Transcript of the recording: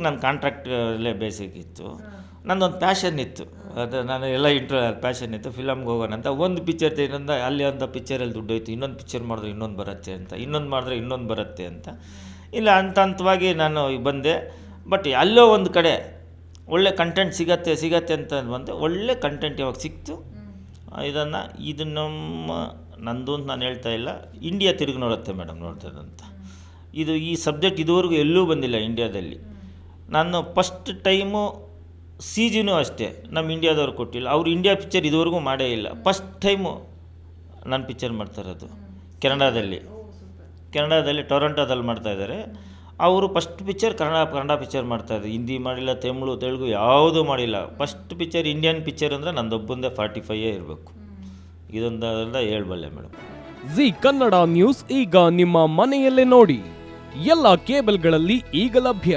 ನನ್ನ ಕಾಂಟ್ರಾಕ್ಟ್ ಅಲ್ಲೇ ಬೇಸಿಕ್ ಇತ್ತು. ನನ್ನೊಂದು ಪ್ಯಾಷನ್ ಇತ್ತು. ಅದು ನಾನು ಎಲ್ಲ ಇಂಟ್ರ ಪ್ಯಾಷನ್ ಇತ್ತು. ಫಿಲಮ್ಗೆ ಹೋಗೋಣ ಅಂತ. ಒಂದು ಪಿಕ್ಚರ್ ಇನ್ನೊಂದು ಅಲ್ಲಿ ಅಂತ ಪಿಕ್ಚರಲ್ಲಿ ದುಡ್ಡು ಹೋಯ್ತು. ಇನ್ನೊಂದು ಪಿಕ್ಚರ್ ಮಾಡಿದ್ರೆ ಇನ್ನೊಂದು ಬರುತ್ತೆ ಅಂತ. ಇನ್ನೊಂದು ಮಾಡಿದ್ರೆ ಇನ್ನೊಂದು ಬರುತ್ತೆ ಅಂತ. ಇಲ್ಲ, ಹಂತ ಹಂತವಾಗಿ ನಾನು ಬಂದೆ. ಬಟ್ ಅಲ್ಲೋ ಒಂದು ಕಡೆ ಒಳ್ಳೆ ಕಂಟೆಂಟ್ ಸಿಗತ್ತೆ ಸಿಗತ್ತೆ ಅಂತ ಬಂದೆ. ಒಳ್ಳೆ ಕಂಟೆಂಟ್ ಇವಾಗ ಸಿಕ್ತು. ಇದನ್ನು, ಇದು ನಮ್ಮ, ನಂದು ಅಂತ ನಾನು ಹೇಳ್ತಾ ಇಲ್ಲ. ಇಂಡಿಯಾ ತಿರುಗಿ ನೋಡುತ್ತೆ ಮೇಡಮ್ ನೋಡ್ತದಂತ ಇದು ಈ ಸಬ್ಜೆಕ್ಟ್ ಇದುವರೆಗೂ ಎಲ್ಲೂ ಬಂದಿಲ್ಲ ಇಂಡಿಯಾದಲ್ಲಿ ನಾನು ಫಸ್ಟ್ ಟೈಮು ಸಿ ಅಷ್ಟೇ ನಮ್ಮ ಇಂಡಿಯಾದವ್ರು ಕೊಟ್ಟಿಲ್ಲ. ಅವ್ರು ಇಂಡಿಯಾ ಪಿಕ್ಚರ್ ಇದುವರೆಗೂ ಮಾಡೇ ಇಲ್ಲ. ಫಸ್ಟ್ ಟೈಮು ನಾನು ಪಿಕ್ಚರ್ ಮಾಡ್ತಾ ಇರೋದು ಕೆನಡಾದಲ್ಲಿ ಕೆನಡಾದಲ್ಲಿ ಟೊರೊಂಟೋದಲ್ಲಿ ಮಾಡ್ತಾ ಇದ್ದಾರೆ. ಅವರು first picture Kannada Kannada picture ಮಾಡ್ತಾ ಇದ್ದಾರೆ ಹಿಂದಿ ಮಾಡಿಲ್ಲ ತಮಿಳು ತೆಲುಗು ಯಾವುದೂ ಮಾಡಿಲ್ಲ. ಫಸ್ಟ್ ಪಿಕ್ಚರ್ ಇಂಡಿಯನ್ ಪಿಕ್ಚರ್ ಅಂದರೆ ನಂದೊಬ್ಬಂದೇ ಫಾರ್ಟಿ ಫೈಯೇ ಇರಬೇಕು. ಇದೊಂದಾದ್ರಿಂದ ಹೇಳ್ಬಲ್ಲೆ ಮೇಡಮ್ ಜಿ ಕನ್ನಡ ನ್ಯೂಸ್ ಈಗ ನಿಮ್ಮ ಮನೆಯಲ್ಲೇ ನೋಡಿ. ಎಲ್ಲ ಕೇಬಲ್ಗಳಲ್ಲಿ ಈಗ ಲಭ್ಯ.